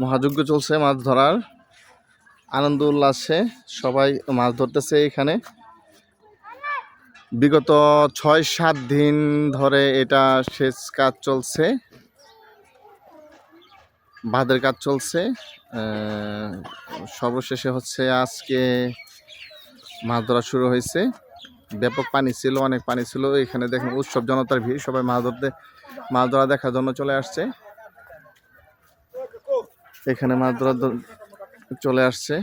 মহাযজ্ঞ চলছে মাছ ধরার। আনন্দ উল্লাসে সবাই মাছ ধরতেছে এখানে। বিগত ছয়, সাত দিন ধরে এটা সেচ কাজ চলছে। বাঁধের কাজ চলছে। সর্বশেষে হচ্ছে আজকে মাছ ধরা শুরু হয়েছে। ব্যাপক পানি ছিল, অনেক পানি ছিল। এখানে দেখেন উৎসব, জনতার ভিড়। সবাই মাছ ধরতে, মাছ ধরা দেখার জন্য চলে আসছে। এখানে মাছ ধরা দ- চলে আসছে।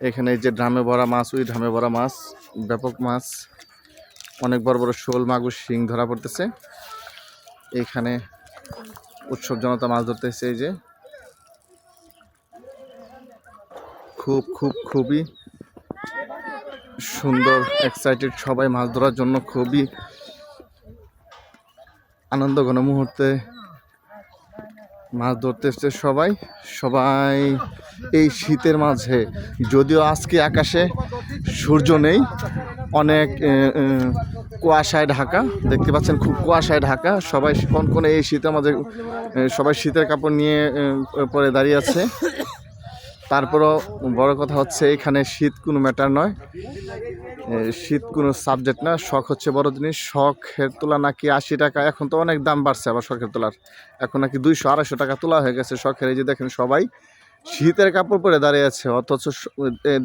এখানে যে ড্রামে ভরা মাছ, ওই ড্রামে ভরা মাছ, ব্যাপক মাছ, অনেক বড় বড় শোল, মাগুর, শিং ধরা পড়তেছে। এখানে উৎসব জনতা মাছ ধরতেছে এই যে। খুব খুব, খুবই সুন্দর এক্সাইটেড সবাই মাছ ধরার জন্য খুবই আনন্দ ঘন মুহূর্তে মাছ ধরতে এসছে সবাই। সবাই এই শীতের মাঝে। যদিও আজকে আকাশে সূর্য নেই, অনেক কুয়াশায় ঢাকা। দেখতে পাচ্ছেন খুব কুয়াশায় ঢাকা। সবাই কোন কোন এই শীতের মাঝে সবাই শীতের কাপড় নিয়ে পরে দাঁড়িয়ে আছে। তারপরও বড় কথা হচ্ছে এখানে শীত কোনো ম্যাটার নয়। শীত কোনো সাবজেক্ট না, শখ হচ্ছে বড় জিনিস। শখের তোলা নাকি আশি টাকা, এখন তো অনেক দাম বাড়ছে আবার শখের তোলার। এখন নাকি দুইশো, আড়াইশো টাকা তোলা হয়ে গেছে শখের। এই যে দেখেন সবাই শীতের কাপড় পরে দাঁড়িয়ে আছে, অথচ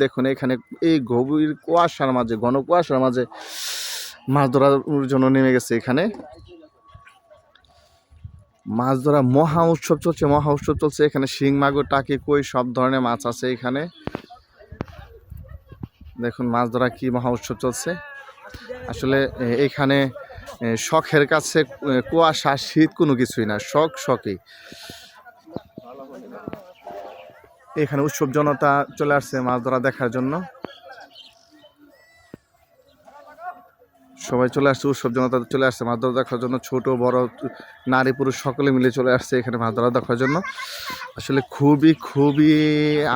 দেখুন এখানে এই গভীর কুয়াশার মাঝে, ঘন কুয়াশার মাঝে মাছ ধরার জন্য নেমে গেছে এখানে। মাছ ধরা মহা উৎসব চলছে, মহা উৎসব চলছে। এখানে শিং, মাগুর, টাকি, কই, সব ধরনের মাছ আছে এখানে। দেখুন মাছ ধরা কি মহা উৎসব চলছে। আসলে এখানে শখের কাছে কুয়াশা, শীত কোনো কিছুই না, শখ শখই। এখানে উৎসব জনতা চলে আসছে মাছ ধরা দেখার জন্য। সবাই চলে আসছে, উৎসব জনতা চলে আসছে মাছ ধরা দেখার জন্য ছোট, বড়, নারী, পুরুষ সকলে মিলে চলে আসছে এখানে মাছ ধরা দেখার জন্য। আসলে খুবই খুবই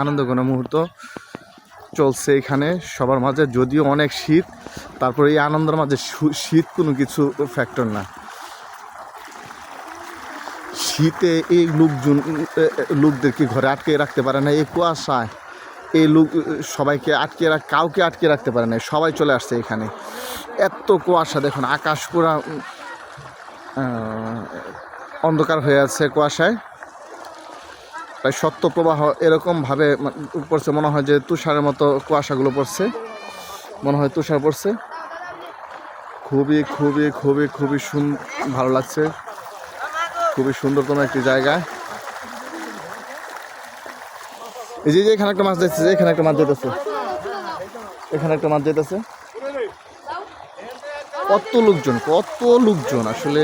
আনন্দঘন মুহূর্ত চলছে এখানে সবার মাঝে, যদিও অনেক শীত, তারপরে এই আনন্দের মাঝে শীত কোনো কিছু ফ্যাক্টর না। শীতে এই লোকজন লোকদেরকে ঘরে আটকে রাখতে পারে না, এই কুয়াশায়। এই লোক সবাইকে আটকে রাখ, কাউকে আটকে রাখতে পারে না সবাই চলে আসছে এখানে। এত কুয়াশা, দেখুন, আকাশ পুরা অন্ধকার হয়ে আছে কুয়াশায়। প্রায় সত্য প্রবাহ এরকমভাবে পড়ছে, মনে হয় যে তুষারের মতো কুয়াশাগুলো পড়ছে। মনে হয় তুষার পড়ছে। খুবই খুবই খুবই খুবই সুন, ভালো লাগছে। খুবই সুন্দরতম একটি জায়গা। এই যে এখানে একটা মাছ যাচ্ছে এখানে একটা মাছ যেতেছে এখানে একটা মাছ যেতেছে কত লোকজন কত লোকজন। আসলে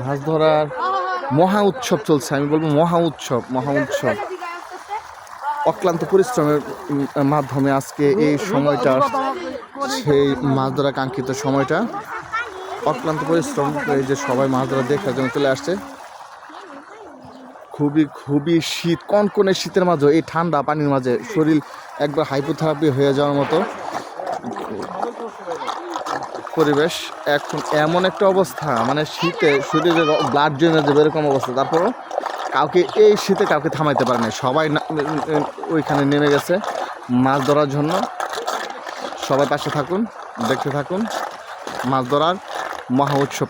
মাছ ধরার মহা উৎসব চলছে, আমি বলব মহা উৎসব মহা উৎসব। অক্লান্ত পরিশ্রমের মাধ্যমে আজকে এই সময়টা, সেই মাছ ধরা কাঙ্ক্ষিত সময়টা। অক্লান্ত পরিশ্রম করে যে সবাই মাছ ধরা দেখার জন্য চলে আসছে। খুবই খুবই শীত, কনকনে শীতের মাঝে, এই ঠান্ডা পানির মাঝে শরীর একবার হাইপোথেরাপি হয়ে যাওয়ার মতো পরিবেশ। এখন এমন একটা অবস্থা মানে শীতে শরীরে ব্লাড জমে যাবে এরকম অবস্থা, তারপরও কাউকে এই শীতে কাউকে থামাইতে পারে না সবাই ওইখানে নেমে গেছে মাছ ধরার জন্য। সবাই পাশে থাকুন, দেখতে থাকুন। মাছ ধরার মহা উৎসব।